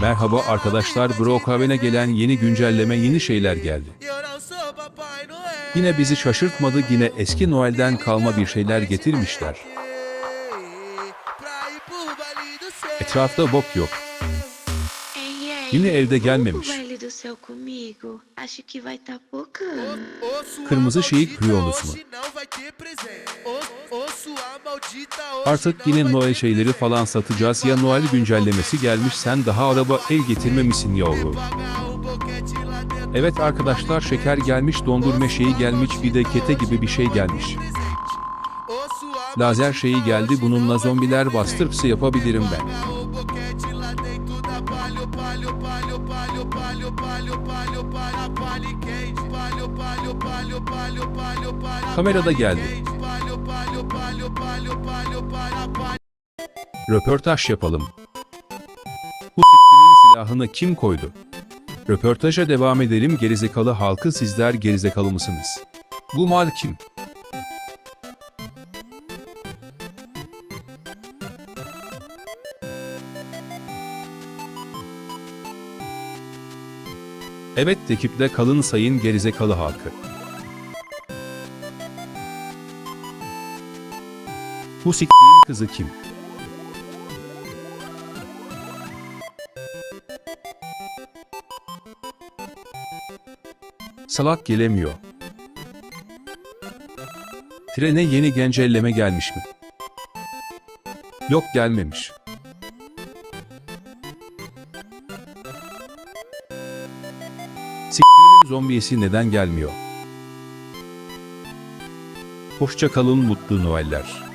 Merhaba arkadaşlar Brookhaven'e gelen yeni güncelleme yeni şeyler geldi. Yine bizi şaşırtmadı yine eski Noel'den kalma bir şeyler getirmişler. Etrafta bok yok. Yine evde gelmemiş. Kırmızı şeyi kırıyorsunuz mu? Artık yine Noel şeyleri falan satacağız ya Noel güncellemesi gelmiş sen daha araba el getirmemişsin yavru. Evet arkadaşlar şeker gelmiş dondurma şeyi gelmiş bir de kete gibi bir şey gelmiş. Lazer şeyi geldi bununla zombiler bastırpsı yapabilirim ben. Kamerada geldi. Röportaj yapalım. Bu s**timin silahını kim koydu? Röportaja devam edelim gerizekalı halkı sizler gerizekalı mısınız? Bu mal kim? Evet ekipte kalın sayın gerizekalı halkı. Bu s**tiğin kızı kim? Salak gelemiyor. Trene yeni güncelleme gelmiş mi? Yok gelmemiş. S**tiğimin zombiyesi neden gelmiyor? Hoşça kalın mutlu Noeller.